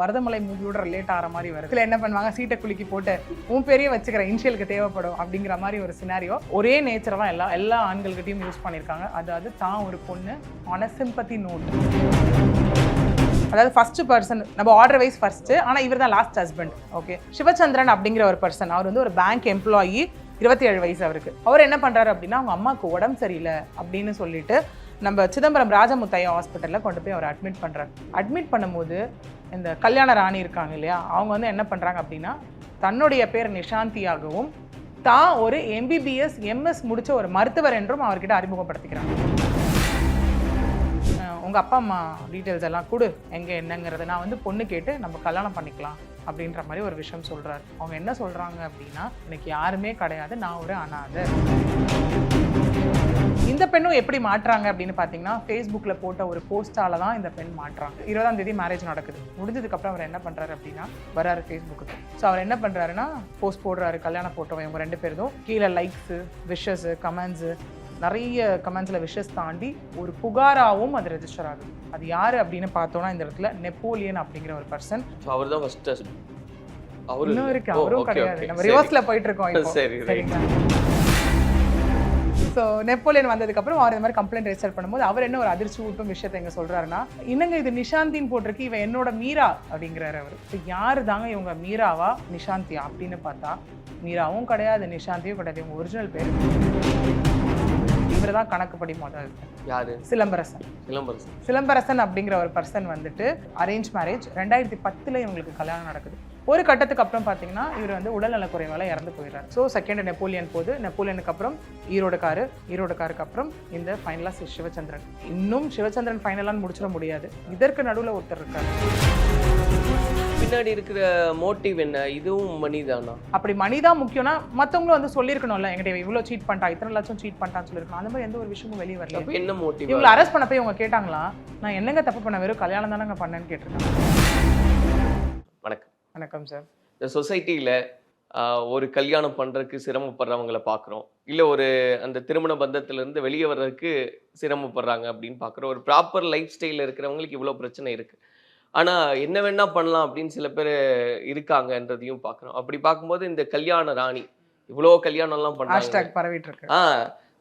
மருதமலை மூவியோட ரிலேட் ஆகிற மாதிரி வருது. இதில் என்ன பண்ணுவாங்க? சீட்டை குலுக்கி போட்டு உன் பெரிய வச்சுக்கிற இன்ஷியலுக்கு தேவைப்படும் அப்படிங்கிற மாதிரி ஒரு சினாரியோ ஒரே நேச்சரை தான் எல்லா எல்லா ஆண்கள்கிட்டையும் யூஸ் பண்ணியிருக்காங்க. அதாவது தான் ஒரு பொண்ணு ஆன சிம்பத்தி நோட் அதாவது ஃபர்ஸ்ட் பர்சன் நம்ம ஆர்டர் வைஸ் ஃபர்ஸ்ட் ஆனால் இவர் தான் லாஸ்ட் ஹஸ்பண்ட் ஓகே சிவச்சந்திரன் அப்படிங்கிற ஒரு பர்சன் அவர் வந்து ஒரு பேங்க் எம்ப்ளாயி இருபத்தி ஏழு வயசு அவருக்கு. அவர் என்ன பண்ணுறாரு அப்படின்னா அவங்க அம்மாவுக்கு உடம்பு சரியில்லை அப்படின்னு சொல்லிட்டு நம்ம சிதம்பரம் ராஜமுத்தையா ஹாஸ்பிட்டலில் கொண்டு போய் அவர் அட்மிட் பண்ணுறாரு அட்மிட் பண்ணும்போது இந்த கல்யாண ராணி இருக்காங்க இல்லையா அவங்க வந்து என்ன பண்ணுறாங்க அப்படின்னா தன்னுடைய பேர் நிஷாந்தியாகவும் தான் ஒரு எம்பிபிஎஸ் எம்எஸ் முடித்த ஒரு மருத்துவர் என்றும் அவர்கிட்ட அறிமுகப்படுத்திக்கிறாங்க. உங்கள் அப்பா அம்மா டீட்டெயில்ஸ் எல்லாம் கொடு எங்கே என்னங்கிறத நான் வந்து பொண்ணு கேட்டு நம்ம கல்யாணம் பண்ணிக்கலாம் அப்படின்ற மாதிரி ஒரு விஷயம் சொல்கிறாரு அவங்க என்ன சொல்கிறாங்க அப்படின்னா எனக்கு யாருமே கிடையாது நான் ஒரு அனாதை. இந்த பெண்ணும் எப்படி மாட்டுறாங்க அப்படின்னு பார்த்தீங்கன்னா ஃபேஸ்புக்கில் போட்ட ஒரு போஸ்டால தான் இந்த பெண் மாட்டுறாங்க இருபதாம் தேதி மேரேஜ் நடக்குது. முடிஞ்சதுக்கப்புறம் அவர் என்ன பண்ணுறாரு அப்படின்னா வராரு ஃபேஸ்புக்கு ஸோ அவர் என்ன பண்ணுறாருன்னா போஸ்ட் போடுறாரு கல்யாண போட்டோம் இவங்க ரெண்டு பேரும் கீழே லைக்ஸு விஷஸு கமெண்ட்ஸு நிறைய கமெண்ட்ஸில் விஷஸ் தாண்டி ஒரு புகாராகவும் அது ரெஜிஸ்டர் ஆகுது. அது யார் அப்படின்னு பார்த்தோன்னா இந்த இடத்துல நெப்போலியன் அப்படிங்கிற ஒரு பர்சன் அவர் தான் ஃபர்ஸ்ட் இருக்கு. அவரும் okay, கிடையாது. நம்ம. ரிவர்ஸ்ல போயிட்டு இருக்கோம். சரிங்களா? ஸோ நெப்போலியன் வந்ததுக்கப்புறம் அவர் இந்த மாதிரி கம்ப்ளைண்ட் ரெஜிஸ்டர் பண்ணும்போது அவர் என்ன ஒரு அதிர்ச்சி ஊட்டும் விஷயத்தை எங்க சொல்றாருன்னா இன்னங்க இது நிஷாந்தின் போட்டிருக்கு இவன் என்னோட மீரா? அப்படிங்கிறாரு அவர். இப்போ யாரு தாங்க இவங்க மீராவா? நிஷாந்தியா அப்படின்னு பார்த்தா மீராவும் கிடையாது நிஷாந்தியும் கிடையாது இவங்க ஒரிஜினல் பேர். இவர் தான் கணக்குப்படி முதல். யாரு? சிலம்பரசன். சிலம்பரசன். சிலம்பரசன் அப்படிங்கிற ஒரு பர்சன் வந்துட்டு அரேஞ்ச் மேரேஜ் ரெண்டாயிரத்தி பத்தில் இவங்களுக்கு கல்யாணம் நடக்குது. ஒரு கட்டத்துக்கு அப்புறம் பார்த்தீங்கன்னா இவர் வந்து உடல்நலக்குறைவால இறந்து போயிடுறாரு. ஸோ செகண்ட் நெப்போலியன் போது நெப்போலியனுக்கு அப்புறம் ஈரோடு காரு ஈரோடு காருக்கு அப்புறம் இந்த ஃபைனலாக சிவச்சந்திரன் இன்னும் சிவச்சந்திரன் ஃபைனலான்னு முடிச்சிட முடியாது. இதற்கு நடுவில் ஒருத்தர் இருக்காரு. பின்னாடி இருக்கிற மோட்டிவ் என்ன? இதுவும் மணி தானா அப்படி மணி தான் முக்கியம்னா மற்றவங்களும் வந்து சொல்லியிருக்கணும்ல எங்கிட்ட இவ்வளோ சீட் பண்ணிட்டா இத்தனை லட்சம் சீட் பண்ணிட்டான்னு சொல்லியிருக்கணும். அந்த மாதிரி எந்த ஒரு விஷயமும் வெளியே வரல. அப்ப என்ன மோட்டிவ் இவங்களை அரெஸ்ட் பண்ண போய் இவங்க கேட்டாங்களா நான் என்னங்க தப்பு பண்ண வெறும் கல்யாணம் தானங்க பண்ணேன்னு கேட்டிருக்காங்க. வணக்கம். வணக்கம் சார் இந்த சொசைட்டியில் ஒரு கல்யாணம் பண்ணுறதுக்கு சிரமப்படுறவங்கள பார்க்குறோம் இல்லை ஒரு அந்த திருமண பந்தத்திலேருந்து வெளியே வர்றதுக்கு சிரமப்படுறாங்க அப்படின்னு பார்க்குறோம் ஒரு ப்ராப்பர் லைஃப் ஸ்டைலில் இருக்கிறவங்களுக்கு இவ்வளோ பிரச்சனை இருக்குது ஆனால் என்ன வேணா பண்ணலாம் அப்படின்னு சில பேர் இருக்காங்கன்றதையும் பார்க்குறோம் அப்படி பார்க்கும்போது இந்த கல்யாண ராணி இவ்வளோ கல்யாணம்லாம் பண்ணாங்க. பரவிட்டு இருக்கு. ஆ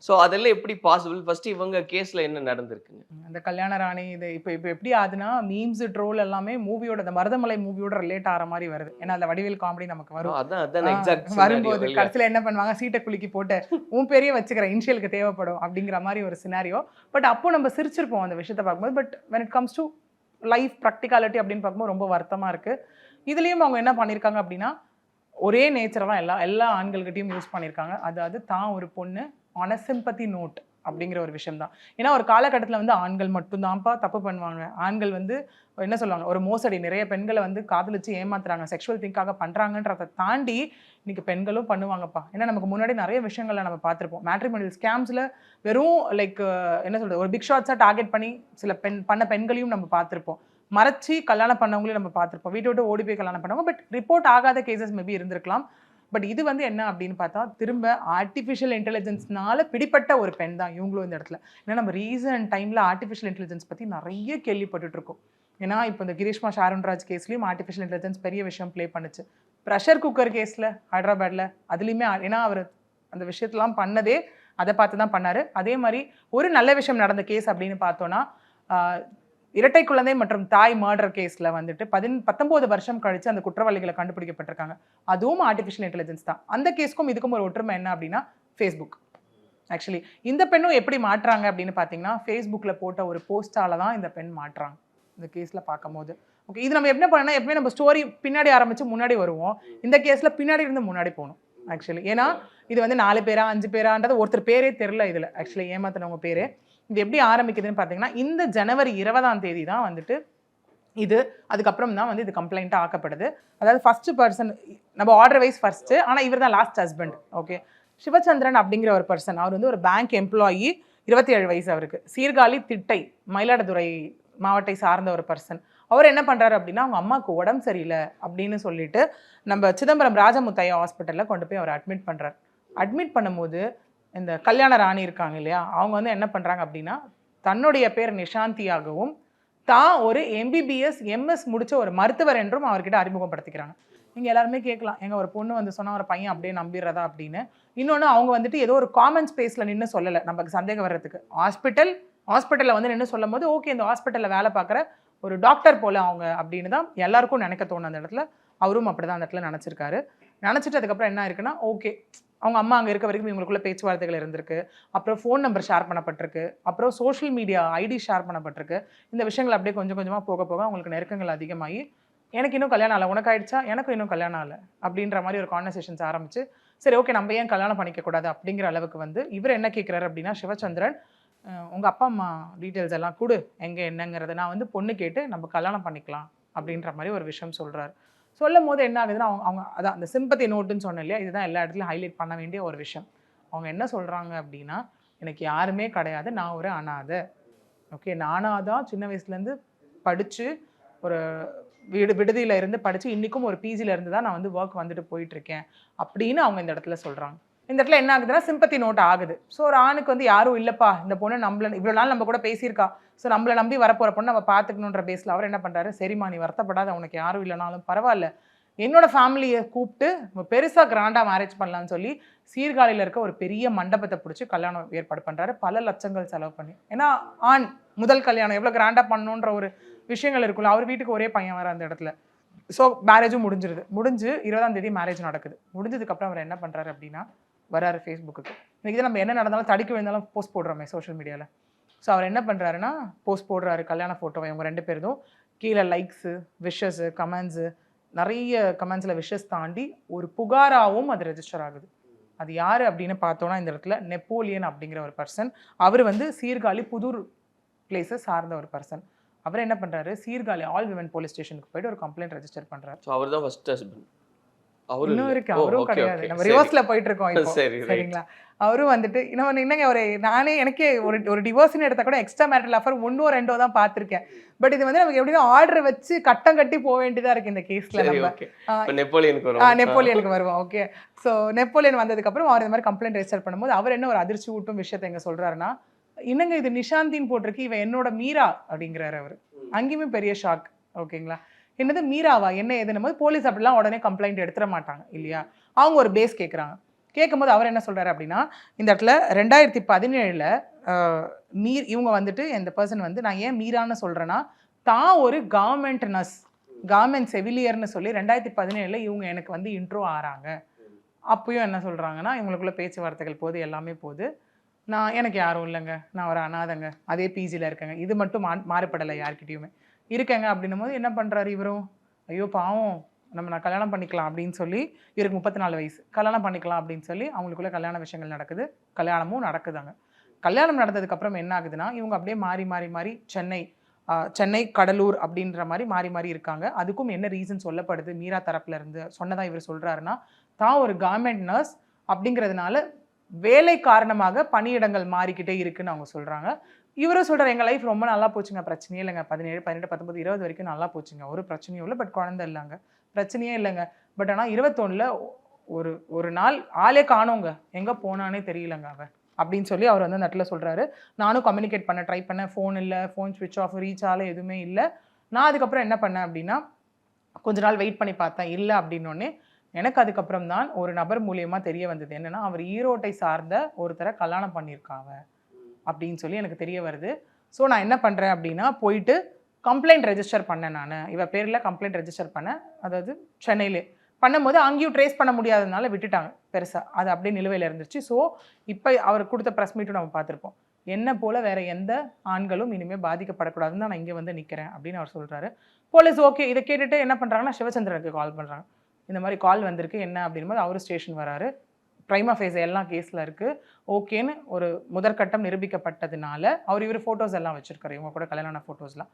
ஸோ அதெல்லாம் எப்படி பாசிபிள் ஃபர்ஸ்ட் இவங்க கேஸில் என்ன நடந்திருக்குங்க அந்த கல்யாண ராணி இது இப்போ இப்போ எப்படி ஆகுதுன்னா மீம்ஸ் ட்ரோல் எல்லாமே மூவியோட இந்த மருதமலை மூவியோட ரிலேட் ஆகிற மாதிரி வருது. ஏன்னா அந்த வடிவேல் காமெடி நமக்கு வரும். அதான் அதான் எக்ஸாக்ட் வரும்போது கடைசியில் என்ன பண்ணுவாங்க? சீட்டை குலுக்கி போட்டு உன் பெரிய வச்சுக்கிற இனிஷியலுக்கு தேவைப்படும் அப்படிங்கிற மாதிரி ஒரு சினாரியோ பட் அப்போ நம்ம சிரிச்சிருப்போம் அந்த விஷயத்தை பார்க்கும்போது. But when it comes to life practicality அப்படின்னு பார்க்கும்போது ரொம்ப வருத்தமாக இருக்குது இதுலேயும் அவங்க என்ன பண்ணியிருக்காங்க அப்படின்னா ஒரே நேச்சர் தான் எல்லா எல்லா ஆண்கள்கிட்டயும் யூஸ் பண்ணியிருக்காங்க அதாவது தான் ஒரு பொண்ணு ஆன சிம்பத்தி நோட் அப்படிங்கிற ஒரு விஷயம் தான் ஏன்னா ஒரு காலகட்டத்தில் வந்து ஆண்கள் மட்டும்தான்ப்பா தப்பு பண்ணுவாங்க. ஆண்கள் வந்து என்ன சொல்லுவாங்க? ஒரு மோசடி. நிறைய பெண்களை வந்து காதலிச்சு ஏமாத்துறாங்க. செக்ஷுவல் திங்காக பண்ணுறாங்கன்றதை தாண்டி இன்றைக்கி பெண்களும் பண்ணுவாங்கப்பா. ஏன்னா நமக்கு முன்னாடி நிறைய விஷயங்களை நம்ம பார்த்துருப்போம். மேட்ரிமோனியல் ஸ்கேம்ஸில் வெறும் லைக் என்ன சொல்கிறது ஒரு பிக் ஷாட்ஸாக டார்கெட் பண்ணி சில பெண் பண்ண பெண்களையும் நம்ம பார்த்துருப்போம். மறைச்சி கல்யாணம் பண்ணவங்களையும் நம்ம பார்த்துருப்போம். வீட்டை விட்டு ஓடி போய் கல்யாணம் பண்ணவங்க. பட் ரிப்போர்ட் ஆகாத கேசஸ் மேபி இருந்திருக்கலாம். பட் இது வந்து என்ன அப்படின்னு பார்த்தா திரும்ப ஆர்டிஃபிஷியல் இன்டெலிஜென்ஸ்னால பிடிப்பட்ட ஒரு பெண் தான் இவங்களும் இந்த இடத்துல. ஏன்னா நம்ம ரீசன்ட் டைமில் ஆர்டிஃபிஷியல் இன்டெலிஜென்ஸ் பற்றி நிறைய கேள்விப்பட்டுட்டு இருக்கோம் ஏன்னா இப்போ இந்த கிரீஷ்மா ஷாருன்ராஜ் கேஸ்லையும் ஆர்டிஃபிஷியல் இன்டெலிஜென்ஸ் பெரிய விஷயம் ப்ளே பண்ணுச்சு. ப்ரெஷர் குக்கர் கேஸில் ஹைதராபாத்தில் அதுலேயுமே ஏன்னா அவர் அந்த விஷயத்தெலாம் பண்ணதே அதை பார்த்து தான் பண்ணார். அதே மாதிரி ஒரு நல்ல விஷயம் நடந்த கேஸ் அப்படின்னு பார்த்தோன்னா இரட்டை குழந்தை மற்றும் தாய் மர்டர் கேஸில் வந்துட்டு பதின் பத்தொம்போது வருஷம் கழித்து அந்த குற்றவாளிகளை கண்டுபிடிக்கப்பட்டிருக்காங்க. அதுவும் ஆர்டிஃபிஷியல் இன்டெலிஜென்ஸ் தான். அந்த கேஸ்க்கும் இதுக்கும் ஒரு ஒற்றுமை என்ன அப்படின்னா ஃபேஸ்புக் ஆக்சுவலி இந்த பெண்ணும் எப்படி மாட்டுறாங்க அப்படின்னு பார்த்தீங்கன்னா ஃபேஸ்புக்கில் போட்ட ஒரு போஸ்டால தான் இந்த பெண் மாட்டுறாங்க இந்த கேஸில் பார்க்கும்போது. ஓகே இது நம்ம என்ன பண்ணனா எப்பவுமே நம்ம ஸ்டோரி பின்னாடி ஆரம்பித்து முன்னாடி வருவோம். இந்த கேஸில் பின்னாடி இருந்து முன்னாடி போகணும் ஆக்சுவலி ஏன்னா இது வந்து நாலு பேரா அஞ்சு பேரான்றது ஒருத்தர் பேரே தெரில இதில். ஆக்சுவலி ஏமாத்தினவங்க பேர். இது எப்படி ஆரம்பிக்குதுன்னு பார்த்தீங்கன்னா இந்த ஜனவரி இருபதாம் தேதி தான் வந்துட்டு இது அதுக்கப்புறம் தான் வந்து இது கம்ப்ளைண்ட்டாக ஆக்கப்படுது அதாவது ஃபஸ்ட்டு பர்சன் நம்ம ஆர்டர் வைஸ் ஃபர்ஸ்ட்டு ஆனால் இவர் தான் லாஸ்ட் ஹஸ்பண்ட் ஓகே சிவச்சந்திரன் அப்படிங்கிற ஒரு பர்சன் அவர் வந்து ஒரு பேங்க் எம்ப்ளாயி இருபத்தி ஏழு வயசு அவருக்கு. சீர்காழி திட்டை மயிலாடுதுறை மாவட்டத்தை சார்ந்த ஒரு பர்சன் அவர் என்ன பண்ணுறாரு அப்படின்னா அவங்க அம்மாவுக்கு உடம்பு சரியில்லை அப்படின்னு சொல்லிட்டு நம்ம சிதம்பரம் ராஜமுத்தையா ஹாஸ்பிட்டலில் கொண்டு போய் அவர் அட்மிட் பண்ணுறாரு அட்மிட் பண்ணும்போது இந்த கல்யாண ராணி இருக்காங்க இல்லையா அவங்க வந்து என்ன பண்ணுறாங்க அப்படின்னா தன்னுடைய பேர் நிஷாந்தியாகவும் தான் ஒரு எம்பிபிஎஸ் எம்எஸ் முடித்த ஒரு மருத்துவர் என்றும் அவர்கிட்ட அறிமுகப்படுத்திக்கிறாங்க. நீங்கள் எல்லாருமே கேட்கலாம் எங்கள் ஒரு பொண்ணு வந்து சொன்னால் ஒரு பையன் அப்படியே நம்பிடுறதா அப்படின்னு. இன்னொன்று அவங்க வந்துட்டு ஏதோ ஒரு காமன் ஸ்பேஸில் நின்று சொல்லலை நமக்கு சந்தேகம் வர்றதுக்கு. ஹாஸ்பிட்டல் ஹாஸ்பிட்டலில் வந்து நின்று சொல்லும் போது ஓகே இந்த ஹாஸ்பிட்டலில் வேலை பார்க்குற ஒரு டாக்டர் போல அவங்க அப்படின்னு தான் எல்லாருக்கும் நினைக்க தோணும் அந்த இடத்துல. அவரும் அப்படிதான் அந்த இடத்துல நினச்சிருக்காரு. நினச்சிட்டு அதுக்கப்புறம் என்ன இருக்குன்னா ஓகே அவங்க அம்மா அங்கே இருக்க வரைக்கும் இவங்களுக்குள்ள பேச்சுவார்த்தைகள் இருந்திருக்கு. அப்புறம் ஃபோன் நம்பர் ஷேர் பண்ணப்பட்டிருக்கு. அப்புறம் சோஷியல் மீடியா ஐடி ஷேர் பண்ணப்பட்டிருக்கு. இந்த விஷயங்கள் அப்படியே கொஞ்சம் கொஞ்சமாக போக போக அவங்களுக்கு நெருக்கங்கள் அதிகமாகி எனக்கு இன்னும் கல்யாணம் ஆகலை உனக்கு ஆயிடுச்சா எனக்கும் இன்னும் கல்யாணம் ஆகலை அப்படின்ற மாதிரி ஒரு கான்வர்சேஷன்ஸ் ஆரம்பிச்சு சரி ஓகே நம்ம ஏன் கல்யாணம் பண்ணிக்க கூடாது அப்படிங்கிற அளவுக்கு வந்து இவர் என்ன கேட்குறாரு அப்படின்னா சிவச்சந்திரன் உங்கள் அப்பா அம்மா டீட்டெயில்ஸ் எல்லாம் கொடு. எங்கே என்னங்கிறத நான் வந்து பொண்ணு கேட்டு நம்ம கல்யாணம் பண்ணிக்கலாம். அப்படின்ற மாதிரி ஒரு விஷயம் சொல்கிறார் சொல்லும் போது என்ன ஆகுதுன்னா அவங்க அவங்க அதான் அந்த சிம்பத்தி நோட்டுன்னு சொன்னேன் இல்லையா? இதுதான் எல்லா இடத்துலையும் ஹைலைட் பண்ண வேண்டிய ஒரு விஷயம். அவங்க என்ன சொல்கிறாங்க அப்படின்னா எனக்கு யாருமே கிடையாது நான் ஒரு அனாதை. ஓகே நானாக தான் சின்ன வயசுலேருந்து படித்து ஒரு விடு விடுதியில் இருந்து படித்து இன்றைக்கும் ஒரு பிஜியில் இருந்து தான் நான் வந்து ஒர்க் வந்துட்டு போயிட்டுருக்கேன் அப்படின்னு அவங்க இந்த இடத்துல சொல்கிறாங்க இந்த இடத்துல என்ன ஆகுதுன்னா சிம்பத்தி நோட் ஆகுது. ஸோ ஒரு ஆணுக்கு வந்து யாரும் இல்லைப்பா இந்த பொண்ணு நம்மள இவ்வளோ நாள் நம்ம கூட பேசியிருக்கா ஸோ நம்மளை நம்பி வரப்போகிற பொண்ணு நம்ம பார்த்துக்கணுன்ற பேஸில் அவர் என்ன பண்ணுறாரு சரிம்மா நீ வருத்தப்படாத உனக்கு யாரும் இல்லைனாலும் பரவாயில்ல. என்னோட ஃபேமிலியை கூப்பிட்டு நம்ம பெருசாக கிராண்டாக மேரேஜ் பண்ணலான்னு சொல்லி சீர்காழியில் இருக்க ஒரு பெரிய மண்டபத்தை பிடிச்சி கல்யாணம் ஏற்பாடு பண்ணுறாரு பல லட்சங்கள் செலவு பண்ணி. ஏன்னா ஆண் முதல் கல்யாணம் எவ்வளோ கிராண்டாக பண்ணணுன்ற ஒரு விஷயங்கள் இருக்குல்ல அவர் வீட்டுக்கு ஒரே பையன் வர அந்த இடத்துல. ஸோ மேரேஜும் முடிஞ்சிருது. முடிஞ்சு இருபதாம் தேதி மேரேஜ் நடக்குது. முடிஞ்சதுக்கப்புறம் அவர் என்ன பண்ணுறாரு அப்படின்னா வராரு ஃபேஸ்புக்கு இன்றைக்கி நம்ம என்ன நடந்தாலும் தடிக்க விழுந்தாலும் போஸ்ட் போடுறோமே சோஷியல் மீடியாவில் ஸோ அவர் என்ன பண்ணுறாருன்னா போஸ்ட் போடுறாரு கல்யாண ஃபோட்டோவை இவங்க ரெண்டு பேரும் கீழே லைக்ஸு விஷஸ்ஸு கமெண்ட்ஸு நிறைய கமெண்ட்ஸில் விஷஸ் தாண்டி ஒரு புகாராகவும் அது ரெஜிஸ்டர் ஆகுது. அது யார் அப்படின்னு பார்த்தோன்னா இந்த இடத்துல நெப்போலியன் அப்படிங்கிற ஒரு பர்சன் அவர் வந்து சீர்காழி புதூர் பிளேஸை சார்ந்த ஒரு பர்சன் அவர் என்ன பண்ணுறாரு சீர்காழி ஆல் விமன் போலீஸ் ஸ்டேஷனுக்கு போயிட்டு ஒரு கம்ப்ளைண்ட் ரெஜிஸ்டர் பண்ணுறாரு ஸோ அவர் தான் ஃபஸ்ட் ஹஸ்பண்ட் இன்னும். இருக்கு அவரும் கிடையாது. நம்ம. ரிவர்ஸ்ல போயிட்டு இருக்கோம் சரிங்களா? அவரும் வந்துட்டு இன்னொன்று என்னங்க ஒரு நானே எனக்கே ஒரு ஒரு டிவோர்ஸ்னு எடுத்தா கூட எக்ஸ்ட்ரா மேரிட்டல் ஆஃபர் ஒன்னோ ரெண்டோ தான் பார்த்துருக்கேன். பட் இது வந்து நமக்கு எப்படின்னா ஆர்டர் வச்சு கட்டம் கட்டி போக வேண்டியதா இருக்கு இந்த கேஸ்ல நம்ம. நெப்போலியனுக்கு நெப்போலியனுக்கு வருவோம். ஓகே ஸோ நெப்போலியன் வந்ததுக்கப்புறம் அவர் இந்த மாதிரி கம்ப்ளைண்ட் ரெஜிஸ்டர் பண்ணும்போது அவர் என்ன ஒரு அதிர்ச்சி ஊட்டும் விஷயத்தை எங்க சொல்றாருன்னா என்னங்க இது நிஷாந்தின்னு போட்டிருக்கு இவன் என்னோட மீரா? அப்படிங்கிறாரு அவர். அங்கேயுமே பெரிய ஷாக் ஓகேங்களா என்னது மீராவா? என்ன ஏதுன்னும் போது போலீஸ் அப்படிலாம் உடனே கம்ப்ளைண்ட் எடுத்துட மாட்டாங்க இல்லையா? அவங்க ஒரு பேஸ் கேட்குறாங்க கேட்கும்போது அவர் என்ன சொல்கிறாரு அப்படின்னா இந்த இடத்துல ரெண்டாயிரத்தி பதினேழில் மீர் இவங்க வந்துட்டு இந்த பர்சன் வந்து நான் ஏன் மீரான்னு சொல்கிறேன்னா தான் ஒரு கவர்மெண்ட் நர்ஸ் கவர்மெண்ட் செவிலியர்னு சொல்லி ரெண்டாயிரத்தி பதினேழில் இவங்க எனக்கு வந்து இன்ட்ரோ ஆகிறாங்க அப்பயும் என்ன சொல்கிறாங்கன்னா இவங்களுக்குள்ள பேச்சுவார்த்தைகள் போது எல்லாமே போகுது நான் எனக்கு யாரும் இல்லைங்க. நான் ஒரு அனாதைங்க. அதே பிஜியில் இருக்கேங்க. இது மட்டும் மா மாறுபடலை யார்கிட்டயுமே. இருக்கேங்க அப்படின்னும் போது என்ன பண்ணுறாரு இவரும்? ஐயோ பாவம். நம்ம நான் கல்யாணம் பண்ணிக்கலாம் அப்படின்னு சொல்லி இவருக்கு முப்பத்தி நாலு வயசு. கல்யாணம் பண்ணிக்கலாம் அப்படின்னு சொல்லி அவங்களுக்குள்ள கல்யாண விஷயங்கள் நடக்குது. கல்யாணமும் நடக்குதாங்க. கல்யாணம் நடந்ததுக்கப்புறம் என்ன ஆகுதுன்னா இவங்க அப்படியே மாறி மாறி மாறி சென்னை சென்னை கடலூர் அப்படின்ற மாதிரி மாறி மாறி இருக்காங்க. அதுக்கும் என்ன ரீசன் சொல்லப்படுது? மீரா தரப்புல இருந்து சொன்னதா இவர் சொல்றாருன்னா தான் ஒரு கவர்மெண்ட் நர்ஸ் அப்படிங்கிறதுனால வேலை காரணமாக பணியிடங்கள் மாறிக்கிட்டே இருக்குன்னு அவங்க சொல்கிறாங்க இவரும் சொல்கிற எங்கள் லைஃப் ரொம்ப நல்லா போச்சுங்க. பிரச்சனையே இல்லைங்க. பதினேழு பதினெட்டு பத்தொம்பது இருபது வரைக்கும் நல்லா போச்சுங்க. ஒரு பிரச்சனையும் இல்லை. பட் குழந்தை இல்லைங்க. பிரச்சனையே இல்லைங்க. பட் ஆனால் இருபத்தொன்னுல ஒரு ஒரு நாள் ஆளே காணோங்க. எங்கே போனானே தெரியலங்க அவன். அப்படின்னு சொல்லி அவர் வந்து அந்த இடத்துல நானும் கம்யூனிகேட் பண்ண ட்ரை பண்ணேன். ஃபோன் இல்லை. ஃபோன் ஸ்விட்ச் ஆஃப் ரீச் ஆகல. எதுவுமே இல்லை. நான் அதுக்கப்புறம் என்ன பண்ணேன் அப்படின்னா கொஞ்ச நாள் வெயிட் பண்ணி பார்த்தேன். இல்லை அப்படின்னோடனே எனக்கு அதுக்கப்புறம் தான் ஒரு நபர் மூலியமாக தெரிய வந்தது. என்னென்னா அவர் ஈரோட்டை சார்ந்த ஒருத்தரை கல்யாணம் பண்ணியிருக்காங்க அப்படின்னு சொல்லி எனக்கு தெரிய வருது. ஸோ நான் என்ன பண்ணுறேன் அப்படின்னா போயிட்டு கம்ப்ளைண்ட் ரெஜிஸ்டர் பண்ணேன் நான். இவ பேரில் கம்ப்ளைண்ட் ரெஜிஸ்டர் பண்ணேன் அதாவது சென்னையிலே. பண்ணும்போது அங்கேயும் ட்ரேஸ் பண்ண முடியாததுனால விட்டுட்டாங்க பெருசாக அது அப்படியே நிலுவையில் இருந்துச்சு. ஸோ இப்போ அவர் கொடுத்த ப்ரெஸ் மீட்டும் நம்ம பார்த்துருப்போம். என்ன போல் வேறு எந்த ஆண்களும் இனிமேல் பாதிக்கப்படக்கூடாதுன்னு நான் இங்கே வந்து நிற்கிறேன் அப்படின்னு அவர் சொல்கிறாரு போலீஸ் ஓகே இதை கேட்டுட்டு என்ன பண்ணுறாங்கன்னா சிவச்சந்திரனுக்கு கால் பண்ணுறாங்க இந்த மாதிரி கால் வந்திருக்கு என்ன அப்படின்போது அவரு ஸ்டேஷன் வராரு. ப்ரைமா ஃபேஸ் எல்லாம் கேஸில் இருக்குது ஓகேன்னு ஒரு முதற்கட்டம் நிரூபிக்கப்பட்டதுனால அவர் இவர் ஃபோட்டோஸ் எல்லாம் வச்சிருக்காரு. இவங்க கூட கல்யாண ஃபோட்டோஸ்லாம்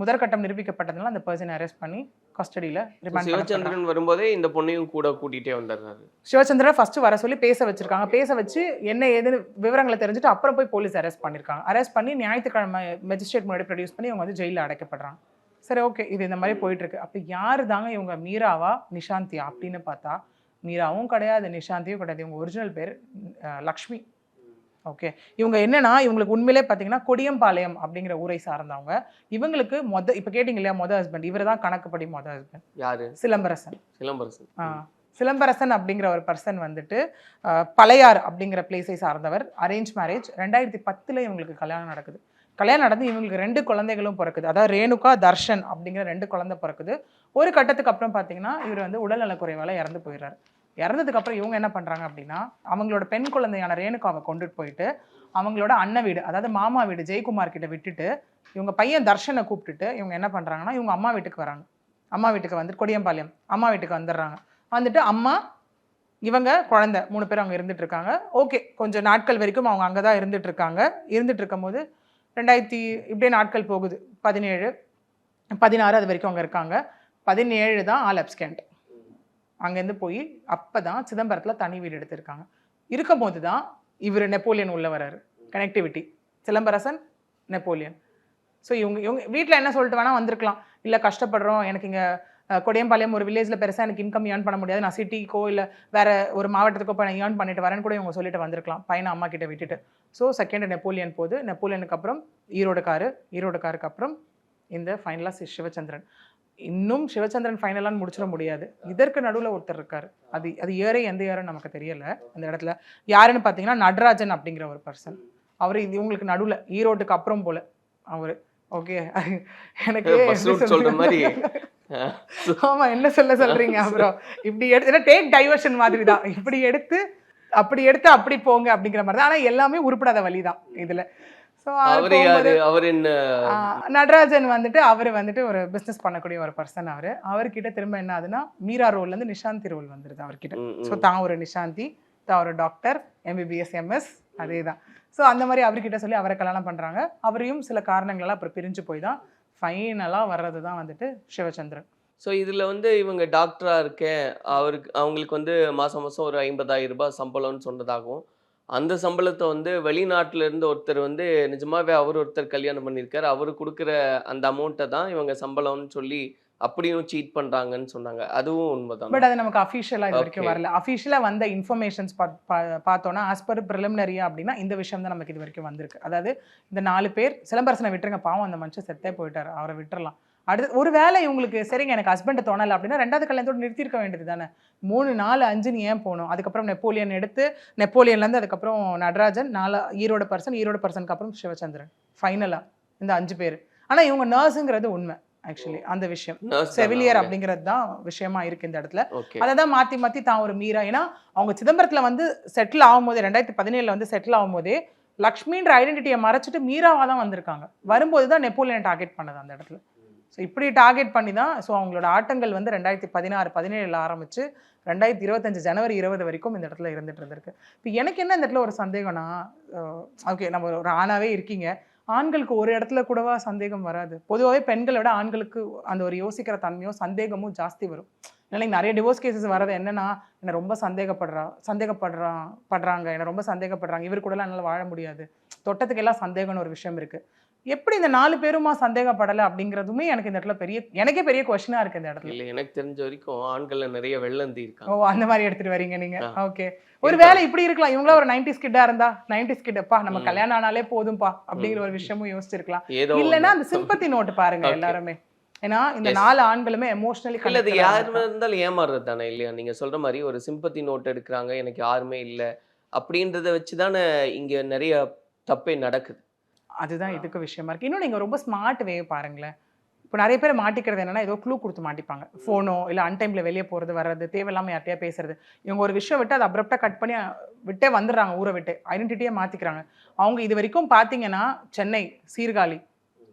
முதற்கட்டம் நிரூபிக்கப்பட்டதுனால அந்த பர்சனை அரெஸ்ட் பண்ணி கஸ்டடியில் சிவச்சந்திரன் வரும்போதே இந்த பொண்ணையும் கூட கூட்டிகிட்டே வந்துடுறாரு. சிவச்சந்திரன் ஃபர்ஸ்ட் வர சொல்லி பேச வச்சிருக்காங்க. பேச வச்சு என்ன ஏதுன்னு விவரங்களை தெரிஞ்சுட்டு அப்புறம் போய் போலீஸ் அரெஸ்ட் பண்ணிருக்காங்க. அரெஸ்ட் பண்ணி ஞாயிற்றுக்கிழமை மெஜிஸ்ட்ரேட் முன்னாடி ப்ரொடியூஸ் பண்ணி இவங்க வந்து ஜெயிலில் அடைக்கப்படுறாங்க. சரி ஓகே இது இந்த மாதிரி போயிட்டு இருக்கு அப்போ யாரு தாங்க இவங்க? மீராவா? நிஷாந்தியா அப்படின்னு பார்த்தா மீராவும் கிடையாது நிஷாந்தியும் கிடையாது. இவங்க ஒரிஜினல் பேர் லக்ஷ்மி. ஓகே இவங்க என்னன்னா இவங்களுக்கு உண்மையிலே பார்த்தீங்கன்னா கொடியம்பாளையம் அப்படிங்கிற ஊரை சார்ந்தவங்க. இவங்களுக்கு மொத இப்போ கேட்டிங்க இல்லையா மொத ஹஸ்பண்ட் இவர் தான் கணக்குப்படி மொத ஹஸ்பண்ட் யாரு? சிலம்பரசன். சிலம்பரசன். ஆ. சிலம்பரசன் அப்படிங்கிற ஒரு பர்சன் வந்துட்டு பழையார் அப்படிங்கிற பிளேஸை சார்ந்தவர். அரேஞ்ச் மேரேஜ் ரெண்டாயிரத்தி பத்தில் இவங்களுக்கு கல்யாணம் நடக்குது. கல்யாணம் நடந்து இவங்களுக்கு ரெண்டு குழந்தைகளும் பிறக்குது. அதாவது ரேணுகா தர்ஷன் அப்படிங்கிற ரெண்டு குழந்தை பிறக்குது. ஒரு கட்டத்துக்கு அப்புறம் பார்த்தீங்கன்னா இவர் வந்து உடல்நலக்குறைவால் இறந்து போயிடுறாரு. இறந்ததுக்கப்புறம் இவங்க என்ன பண்ணுறாங்க அப்படின்னா அவங்களோட பெண் குழந்தையான ரேணுகாவை கொண்டுட்டு போயிட்டு அவங்களோட அண்ணன் வீடு அதாவது மாமா வீடு ஜெயக்குமார் கிட்ட விட்டுட்டு இவங்க பையன் தர்ஷனை கூப்பிட்டுட்டு இவங்க என்ன பண்ணுறாங்கன்னா இவங்க அம்மா வீட்டுக்கு வராங்க. அம்மா வீட்டுக்கு வந்து கொடியம்பாளையம் அம்மா வீட்டுக்கு வந்துடுறாங்க. வந்துட்டு அம்மா இவங்க குழந்தை மூணு பேர் அவங்க இருந்துட்டு இருக்காங்க. ஓகே கொஞ்சம் நாட்கள் வரைக்கும் அவங்க அங்கே தான் இருந்துட்டு இருக்காங்க. இருந்துட்டு இருக்கும்போது ரெண்டாயிரத்தி இப்படியே நாட்கள் போகுது. பதினேழு பதினாறு அது வரைக்கும் அங்கே இருக்காங்க. பதினேழு தான் ஆல் அப்ஸ்கண்ட் அங்கேருந்து போய் அப்போ தான் சிதம்பரத்தில் தனி வீடு எடுத்திருக்காங்க. இருக்கும் போது தான் இவர் நெப்போலியன் உள்ள வராரு. Connectivity Silambarasan Napoleon. ஸோ இவங்க இவங்க வீட்டில் என்ன சொல்லிட்டு வேணால் வந்திருக்கலாம். இல்லை கஷ்டப்படுறோம் எனக்கு இங்கே கொடியம்பாளையம் ஒரு வில்லேஜில் பெருசாக எனக்கு இன்கம் ஏர்ன் பண்ண முடியாது. நான் சிட்டிக்கோ இல்லை வேற ஒரு மாவட்டத்துக்கோ போய் நான் ஏர்ன் பண்ணிட்டு வரேன்னு கூட இவங்க சொல்லிட்டு வந்திருக்கலாம். பையனை அம்மா கிட்ட விட்டுட்டு. ஸோ செகண்ட் நெப்போலியன் போகுது நெப்போலியனுக்கு அப்புறம் ஈரோடு காரு ஈரோடு காருக்கு அப்புறம் இந்த ஃபைனலாக சிவச்சந்திரன். இன்னும் சிவச்சந்திரன் ஃபைனலான்னு முடிச்சிட முடியாது. இதற்கு நடுவில் ஒருத்தர் இருக்காரு. அது அது ஏறே எந்த ஏறும் நமக்கு தெரியல. அந்த இடத்துல யாருன்னு பார்த்தீங்கன்னா நடராஜன் அப்படிங்கிற ஒரு பர்சன் அவர் இது இவங்களுக்கு நடுவில் ஈரோட்டுக்கு அப்புறம் போல. அவர். ஓகே எனக்கு சொல்ற மாதிரி. ஆமா என்ன சொல்ல சொல்றீங்க அப்புறம் இப்படி எடுத்து டேக் டைவர்ஷன் மாதிரி தான் இப்படி எடுத்து அப்படி எடுத்து அப்படி போங்க அப்படிங்கிற மாதிரி தான் ஆனா எல்லாமே உருப்படாத வழி தான் இதுல நடராஜன் வந்துட்டு அவர் வந்துட்டு ஒரு பிசினஸ் பண்ணக்கூடிய ஒரு பர்சன் அவரு. அவர்கிட்ட திரும்ப என்ன ஆகுதுன்னா மீரா ரோல்ல இருந்து நிஷாந்தி ரோல் வந்துருது அவர்கிட்ட. ஸோ தான் ஒரு நிஷாந்தி தான் ஒரு டாக்டர் எம்பிபிஎஸ் எம்எஸ் அதே தான் ஸோ அந்த மாதிரி அவர்கிட்ட சொல்லி அவரை கல்யாணம் பண்ணுறாங்க அவரையும் சில காரணங்களால் அப்புறம் பிரிஞ்சு போய் தான் ஃபைனலாக வர்றது தான் வந்துட்டு சிவச்சந்திரன். ஸோ இதில் வந்து இவங்க டாக்டராக இருக்கேன். அவருக்கு அவங்களுக்கு வந்து மாதம் மாதம் ஒரு ஐம்பதாயிரம் ரூபாய் சம்பளம்னு சொன்னதாகவும் அந்த சம்பளத்தை வந்து வெளிநாட்டிலேருந்து ஒருத்தர் வந்து நிஜமாவே அவர் ஒருத்தர் கல்யாணம் பண்ணியிருக்கார். அவர் கொடுக்குற அந்த அமௌண்ட்டை தான் இவங்க சம்பளம்னு சொல்லி அப்படியும் சீட் பண்றாங்கன்னு சொன்னாங்க. அதுவும் உண்மைதான். பட் அது நமக்கு அஃபிஷியலாக இது வரைக்கும். வரல. அஃபிஷியலாக வந்த இன்ஃபர்மேஷன்ஸ் பார்த்தோன்னா ஆஸ் பர் ப்ரிலிமினரியா அப்படின்னா இந்த விஷயம் தான் நமக்கு இது வரைக்கும் வந்திருக்கு. அதாவது இந்த நாலு பேர் சிலம்பரசனை விட்டுருங்க. பாவம் அந்த மனுஷன் செத்தே போயிட்டாரு. அவரை விட்டுறலாம். அடுத்து ஒரு வேளை இவங்களுக்கு சரிங்க எனக்கு ஹஸ்பண்ட் தோணலை அப்படின்னா ரெண்டாவது கல்யாணத்தோட நிறுத்தியிருக்க வேண்டியது தானே. மூணு நாலு அஞ்சுன்னு ஏன் போகணும்? அதுக்கப்புறம் நெப்போலியன் எடுத்து நெப்போலியன்லேருந்து அதுக்கப்புறம் நடராஜன் நாலு ஈரோடு பர்சன் ஈரோடு பர்சனுக்கு அப்புறம் சிவச்சந்திரன். ஃபைனலாக இந்த அஞ்சு பேர். ஆனால் இவங்க நர்ஸுங்கிறது உண்மை. ஆக்சுவலி அந்த விஷயம். செவிலியர் அப்படிங்கிறது தான் விஷயமா இருக்கு இந்த இடத்துல. அதை தான் மாற்றி மாற்றி தான் ஒரு மீரா. ஏன்னா அவங்க சிதம்பரத்தில் வந்து செட்டில் ஆகும்போது ரெண்டாயிரத்தி பதினேழில் வந்து செட்டில் ஆகும்போதே லக்ஷ்மின்ற ஐடென்டிட்டியை மறைச்சிட்டு மீராவாக தான் வந்திருக்காங்க. வரும்போது தான் நெப்போலியன் டார்கெட் பண்ணது அந்த இடத்துல. ஸோ இப்படி டார்கெட் பண்ணி தான் ஸோ அவங்களோட ஆட்டங்கள் வந்து ரெண்டாயிரத்தி பதினாறு பதினேழில் ஆரம்பிச்சு ரெண்டாயிரத்தி இருபத்தஞ்சு ஜனவரி இருபது வரைக்கும் இந்த இடத்துல இருந்துட்டு இருந்திருக்கு. இப்போ எனக்கு என்ன இந்த இடத்துல ஒரு சந்தேகம்னா ஓகே நம்ம ஒரு ஆணாவே இருக்கீங்க. ஆண்களுக்கு ஒரு இடத்துல கூடவா சந்தேகம் வராது. பொதுவாகவே பெண்களை விட ஆண்களுக்கு அந்த ஒரு யோசிக்கிற தன்மையும் சந்தேகமும் ஜாஸ்தி வரும். இல்லைங்க நிறைய டிவோர்ஸ் கேசஸ் வரது என்னன்னா என்னை ரொம்ப சந்தேகப்படுறா சந்தேகப்படுறான் படுறாங்க என்னை ரொம்ப சந்தேகப்படுறாங்க. இவர் கூடலாம் என்னால் வாழ முடியாது. தொட்டத்துக்கு எல்லாம் சந்தேகம்னு ஒரு விஷயம் இருக்குது எப்படி இந்த நாலு பேருமா சந்தேகப்படலை அப்படிங்கிறதுமே எனக்கு இந்த இடத்துல பெரிய எனக்கே பெரிய கொஸ்டினா இருக்கு இந்த இடத்துல. இல்ல எனக்கு தெரிஞ்ச வரைக்கும் ஆண்கள்ல நிறைய வெள்ளந்தி ஓ இருக்காங்க அந்த மாதிரி எடுத்துட்டு வரீங்க நீங்க. ஓகே. ஒரு வேளை இப்படி இருக்கலாம். இவங்களா ஒரு நைன்டி ஸ்கிட்டா இருந்தா நைன்டி ஸ்கிட்டப்பா நம்ம. கல்யாணம் ஆனாலே போதும்பா அப்படிங்கிற ஒரு விஷயமும் யோசிச்சிருக்கலாம். இல்லைன்னா. அந்த சிம்பத்தி நோட்டு பாருங்க. எல்லாருமே. ஏன்னா இந்த. நாலு ஆண்களுமே எமோஷனலி இல்ல அது யாருமே இருந்தாலும் ஏமாறுறது தானே இல்லையா? நீங்க சொல்ற மாதிரி ஒரு சிம்பத்தி நோட் எடுக்கிறாங்க எனக்கு யாருமே இல்ல அப்படின்றத வச்சு தானே இங்க நிறைய தப்பே நடக்குது. அதுதான் இதுக்கு விஷயமா இருக்கு. இன்னும் நீங்க ரொம்ப ஸ்மார்ட் வே பாருங்களேன். இப்போ நிறைய பேர் மாட்டிக்கிறது என்னன்னா ஏதோ க்ளூ கொடுத்து மாட்டிப்பாங்க. ஃபோனோ இல்லை அன்டைம்ல வெளியே போறது வர்றது தேவையில்லாம யார்ட்டையா பேசுறது. இவங்க ஒரு விஷயம் விட்டு அதை அப்ரப்டா கட் பண்ணி விட்டே வந்துடுறாங்க ஊரை விட்டு. ஐடென்டிட்டியே மாத்திக்கிறாங்க. அவங்க இது வரைக்கும் பார்த்தீங்கன்னா சென்னை சீர்காழி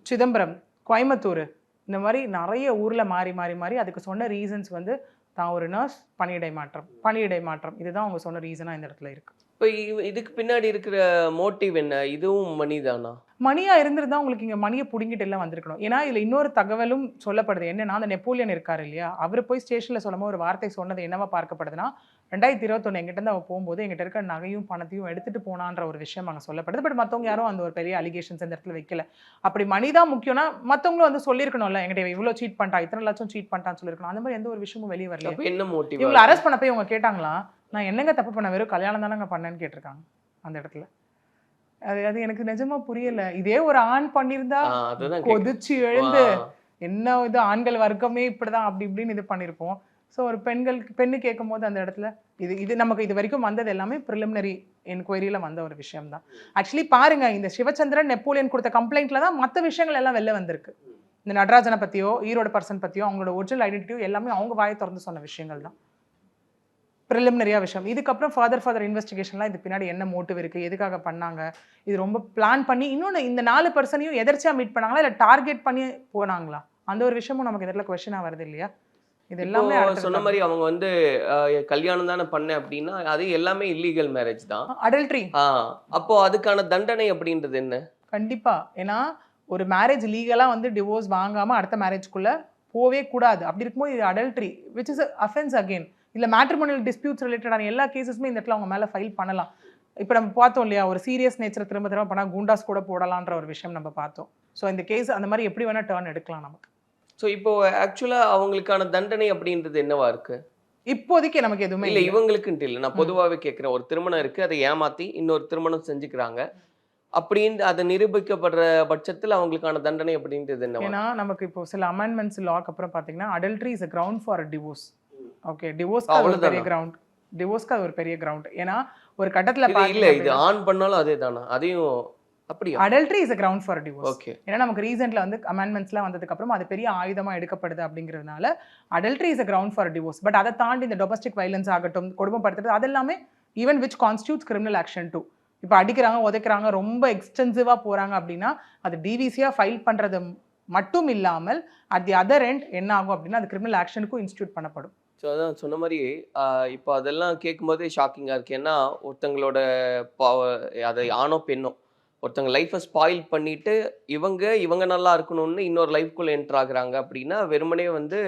சிதம்பரம் கோயம்புத்தூர் இந்த மாதிரி நிறைய ஊர்ல மாறி மாறி மாறி அதுக்கு சொன்ன ரீசன்ஸ் வந்து தான் ஒரு நர்ஸ் பணியிடை மாற்றம் பணியிடை மாற்றம். இதுதான் அவங்க சொன்ன ரீசனா இந்த இடத்துல இருக்கு. இப்போ இதுக்கு பின்னாடி இருக்கிற மோட்டிவ் என்ன? இதுவும் மணிதானா? மணியா இருந்திருந்தா உங்களுக்கு இங்க மணியை புடுங்கிட்டு எல்லாம் வந்திருக்கணும். ஏன்னா இதுல இன்னொரு தகவலும் சொல்லப்படுது. என்னன்னா அந்த நெப்போலியன் இருக்காரு இல்லையா? அவர் போய் ஸ்டேஷன்ல சொல்லும்போது ஒரு வார்த்தை சொன்னது என்னவா பார்க்கப்படுதுன்னா ரெண்டாயிரத்தி இருபத்தொன்னு எங்கிட்ட இருந்து அவ போகும்போது எங்கிட்ட இருக்க நகையும் பணத்தையும் எடுத்துட்டு போனான்ற ஒரு விஷயம் அங்க சொல்லப்படுது. பட் மத்தவங்க யாரும் அந்த ஒரு பெரிய அலிகேஷன்ஸ் இந்த இடத்துல வைக்கல. அப்படி மணி தான் முக்கியம்னா மத்தவங்களும் வந்து சொல்லியிருக்கணும்ல எங்கிட்ட இவ்வளவு சீட் பண்ணிட்டா இத்தனை லட்சம் சீட் பண்ணிட்டான்னு சொல்லியிருக்கணும். அந்த மாதிரி எந்த ஒரு விஷயமும் வெளியே வரல. என்ன மோட்டிவ் இவங்களை அரெஸ்ட் பண்ண போய் இவங்க கேட்டாங்களா நான் என்னங்க தப்பு பண்ண வெறும் கல்யாணம் தானங்க பண்ணேன்னு கேட்டிருக்காங்க அந்த இடத்துல. அது அது எனக்கு நிஜமா புரியல. இதே ஒரு ஆண் பண்ணியிருந்தா கேக்குறேன். கொதிச்சு எழுந்து என்ன இது ஆண்கள் வர்க்கமே இப்படிதான் அப்படி இப்படின்னு இது பண்ணியிருப்போம். ஸோ ஒரு பெண்களுக்கு பெண்ணு கேட்கும் போது அந்த இடத்துல இது இது நமக்கு இது வரைக்கும் வந்தது எல்லாமே ப்ரிலிமினரி என்கொயரியில் வந்த ஒரு விஷயம் தான் ஆக்சுவலி பாருங்க இந்த சிவச்சந்திரன் நெப்போலியன் கொடுத்த கம்ப்ளைண்ட்ல தான் மற்ற விஷயங்கள் எல்லாம் வெளில வந்திருக்கு. இந்த நடராஜனை பத்தியோ ஈரோடு பர்சன் பத்தியோ அவங்களோட ஒரிஜினல் ஐடென்டிட்டியோ எல்லாமே அவங்க வாயை திறந்து சொன்ன விஷயங்கள் தான் ப்ரிலிமினரியா விஷயம். இதுக்கப்புறம் ஃபர்தர் ஃபர்தர் இன்வெஸ்டிகேஷன்லாம் இது பின்னாடி என்ன மோட்டிவ் இருக்கு எதுக்காக பண்ணாங்க இது ரொம்ப பிளான் பண்ணி இன்னொன்று இந்த நாலு பர்சனையும் எதர்ச்சியா மீட் பண்ணாங்களா இல்லை டார்கெட் பண்ணி போனாங்களா? அந்த ஒரு விஷயமும் நமக்கு இதில் கொஸ்டினாக வருது இல்லையா? இது எல்லாமே சொன்ன மாதிரி அவங்க வந்து கல்யாணம் தானே பண்ணேன் அப்படின்னா அது எல்லாமே இல்லீகல் மேரேஜ் தான். அடல்ட்ரி அப்போ அதுக்கான தண்டனை அப்படின்றது என்ன? கண்டிப்பா. ஏன்னா ஒரு மேரேஜ் லீகலா வந்து டிவோர்ஸ் வாங்காம அடுத்த மேரேஜ்க்குள்ள போவே கூடாது. அப்படி இருக்கும்போது இது adultery which is offence again இல்ல மேட்ரிமோனியல் டிஸ்பியூட்ஸ் ரிலேட்டடான எல்லா கேசஸுமே இந்த இடத்துல அவங்க மேல ஃபைல் பண்ணலாம். இப்போ நம்ம பார்த்தோம் இல்லையா ஒரு சீரியஸ் நேச்சர் திரும்ப திரும்ப பண்ணா குண்டாஸ் கூட போடலான்ற ஒரு விஷயம் நம்ம பார்த்தோம். ஸோ இந்த கேஸ் அந்த மாதிரி எப்படி வேணா டேர்ன் எடுக்கலாம் நமக்கு. ஸோ இப்போ ஆக்சுவலா அவங்களுக்கான தண்டனை அப்படின்றது என்னவா இருக்கு? இப்போதைக்கு நமக்கு எதுவுமே இல்ல இவங்களுக்குன்ட்டு இல்ல. நான் பொதுவாவே கேட்கிறேன் ஒரு திருமணம் இருக்கு அதை ஏமாத்தி இன்னொரு திருமணம் செஞ்சுக்கிறாங்க. அப்படின்னு அதை நிரூபிக்கப்படுற பட்சத்தில் அவங்களுக்கான தண்டனை அப்படின்றது என்னவா? ஏன்னா நமக்கு இப்போ சில அமெண்ட்மெண்ட்ஸ் லாக் அப்புறம் பார்த்தீங்கன்னா adultery is a ground for divorce okay டிவோர்ஸ்க்கு அது ஒரு பெரிய? கிரவுண்ட் டிவோர்ஸ்க்கு அது ஒரு பெரிய கிரவுண்ட் ஏன்னா ஒரு கட்டத்துல இல்ல இது ஆன் பண்ணாலும் அதே தானா அதையும் அப்படியா? Adultery is a ground for divorce okay ஏன்னா நமக்கு ரீசெண்ட்ல வந்து அமெண்ட்மெண்ட்ஸ்லாம் வந்ததுக்கு அப்புறம் அது பெரிய ஆயுதமா எடுக்கப்படுது அப்படிங்கிறதுனால adultery is a ground for divorce but அதை தாண்டி இந்த டொமஸ்டிக் வைலன்ஸ் ஆகட்டும் கொடுமைப்படுத்துறது அது எல்லாமே even which constitutes criminal action too இப்போ அடிக்கிறாங்க உதைக்கிறாங்க ரொம்ப எக்ஸ்டென்சிவாக போறாங்க அப்படின்னா அது டிவிசியாக ஃபைல் பண்றது மட்டும் இல்லாமல் அட் தி அதர் எண்ட் என்ன ஆகும் அப்படின்னா அது கிரிமினல் ஆக்ஷனுக்கும் இன்ஸ்டியூட் பண்ணப்படும். ஸோ அதான் சொன்ன மாதிரி இப்போ அதெல்லாம் கேட்கும்போதே ஷாக்கிங்காக இருக்குது ஏன்னா ஒருத்தங்களோட பாவ அதை ஆணோ பெண்ணோ ஒருத்தங்க லைஃப்பை ஸ்பாயில் பண்ணிவிட்டு இவங்க இவங்க நல்லா இருக்கணும்னு இன்னொரு லைஃப்குள்ளே என்டர் ஆகுறாங்க அப்படின்னா வெறுமனே வந்து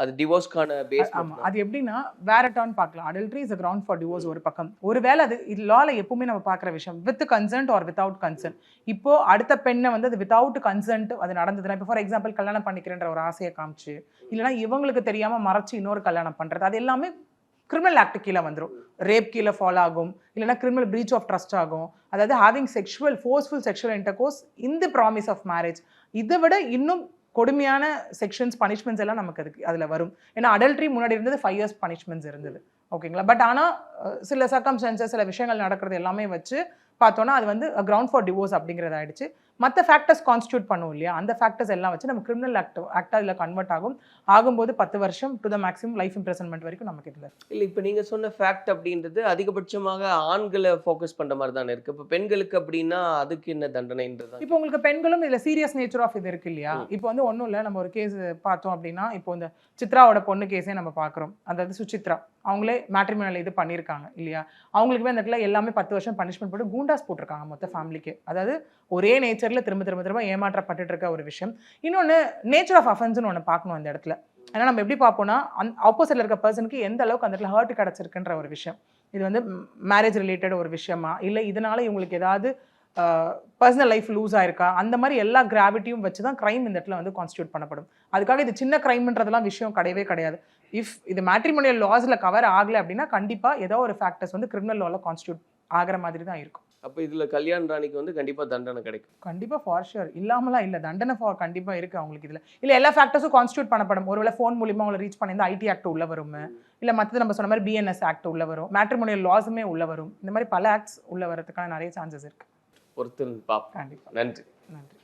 அது டிவோர்ஸ்க்கான பேஸ் ஆமா. அது எப்படின்னா வேற டர்ன் பார்க்கலாம். Adultery is ground for divorce ஒரு பக்கம். ஒருவேளை அது லால எப்பவுமே நம்ம பார்க்குற விஷயம் with consent or without consent இப்போ அடுத்த பெண்ணை வந்து அது வித்தவுட் கன்சென்ட் அது நடந்ததுன்னா இப்போ ஃபார் எக்ஸாம்பிள் கல்யாணம் பண்ணிக்கிறேன்ற ஒரு ஆசையை காமிச்சு இல்லைன்னா இவங்களுக்கு தெரியாம மறைச்சு இன்னொரு கல்யாணம் பண்றது அது எல்லாமே கிரிமினல் ஆக்ட் கீழே வந்துரும். ரேப் கீழே ஃபாலோ ஆகும். இல்லைன்னா கிரிமினல் பிரீச் ஆஃப் ட்ரஸ்ட் ஆகும். அதாவது having sexual forceful sexual intercourse இந்த ப்ராமிஸ் ஆஃப் மேரேஜ் இதை விட இன்னும் கொடுமையான செக்ஷன்ஸ் பனிஷ்மெண்ட்ஸ் எல்லாம் நமக்கு அதுக்கு அதில் வரும். ஏன்னா அடல்ட்ரி முன்னாடி இருந்தது ஃபைவ் இயர்ஸ் பனிஷ்மெண்ட்ஸ் இருந்தது. ஓகேங்களா பட் ஆனால் சில சர்க்கம்ஸ்டான்சஸ் சில விஷயங்கள் நடக்கிறது எல்லாமே வச்சு பார்த்தோன்னா அது வந்து கிரவுண்ட் ஃபார் டிவோர்ஸ் அப்படிங்கிறது ஆயிடுச்சு. மற்ற ஃபேக்டர்ஸ் கான்ஸ்டியூட் பண்ணுவோம் இல்லையா? அந்த ஃபேக்டர்ஸ் எல்லாம் வச்சு நம்ம கிரிமினல் ஆக்ட் ஆக்டாக இதில் கன்வெர்ட் ஆகும். ஆகும்போது பத்து வருஷம் to the maximum life imprisonment வரைக்கும் நமக்கு இதில் இல்லை இப்போ நீங்கள் சொன்ன ஃபேக்ட் அப்படின்றது அதிகபட்சமாக ஆண்களை ஃபோக்கஸ் பண்ணுற மாதிரி தானே இருக்குது இப்போ பெண்களுக்கு அப்படின்னா அதுக்கு என்ன தண்டனைன்றது? இப்போ உங்களுக்கு பெண்களும் இதுல சீரியஸ் நேச்சர் ஆஃப் இது இருக்கு இல்லையா. இப்போ வந்து ஒன்றும் இல்லை நம்ம ஒரு கேஸ் பார்த்தோம் அப்படின்னா இப்போ இந்த சித்ராவோட பொண்ணு கேஸே நம்ம பார்க்குறோம். அதாவது சுசித்ரா. அவங்களே மேட்ரிமோனியல் இது பண்ணியிருக்காங்க இல்லையா? அவங்களுக்குமே அந்த இடத்துல எல்லாமே பத்து வருஷம் பனிஷ்மெண்ட் போட்டு கூண்டாஸ் போட்டிருக்காங்க மொத்த ஃபேமிலிக்கு அதாவது ஒரே பேரில் திரும்ப திரும்ப திரும்ப ஏமாற்றப்பட்டுட்டு இருக்க ஒரு விஷயம். இன்னொன்று நேச்சர் ஆஃப் அஃபென்ஸ்னு ஒன்று பார்க்கணும் அந்த இடத்துல. ஏன்னா நம்ம எப்படி பார்ப்போம்னா அந் ஆப்போசிட்டில் இருக்க பர்சனுக்கு எந்த அளவுக்கு அந்த இடத்துல ஹர்ட் கிடச்சிருக்குன்ற ஒரு விஷயம். இது வந்து மேரேஜ் ரிலேட்டட் ஒரு விஷயமா? இல்லை இதனால இவங்களுக்கு ஏதாவது பர்சனல் லைஃப் லூஸ் ஆயிருக்கா? அந்த மாதிரி எல்லா கிராவிட்டியும் வச்சு தான் க்ரைம் இந்த இடத்துல வந்து கான்ஸ்டியூட் பண்ணப்படும். அதுக்காக இது சின்ன க்ரைம்ன்றதெல்லாம் விஷயம் கிடையவே கிடையாது. இஃப் இது மேட்ரிமோனியல் லாஸில் கவர் ஆகலை அப்படின்னா கண்டிப்பாக ஏதோ ஒரு ஃபேக்டர்ஸ் வந்து கிரிமினல் லாவில் கான்ஸ்டியூட் ஆகிற மாதிரி தான் இருக்கும். அப்போ இதில் கல்யாண் ராணிக்கு வந்து கண்டிப்பாக தண்டனை கிடைக்கும். கண்டிப்பாக ஃபார் ஷுர் இல்லாமலாம் இல்லை. தண்டனை ஃபார் கண்டிப்பாக இருக்குது அவங்களுக்கு இதில். இல்லை எல்லா ஃபேக்டர்ஸும் கான்ஸ்டியூட் பண்ணப்படும். ஒருவேளை ஃபோன் மூலியமாக அவங்களை ரீச் பண்ணியிருந்தா ஐடி ஆக்ட் உள்ள வரும். இல்லை மற்றது நம்ம சொன்ன மாதிரி பிஎன்எஸ் ஆக்ட் உள்ள வரும். மேட்ரிமோனியல் லாஸுமே உள்ள வரும். இந்த மாதிரி பல ஆக்ட்ஸ் உள்ள வரதுக்கான நிறைய சான்சஸ் இருக்குது பொறுத்து பார்ப்போம். கண்டிப்பாக நன்றி. நன்றி.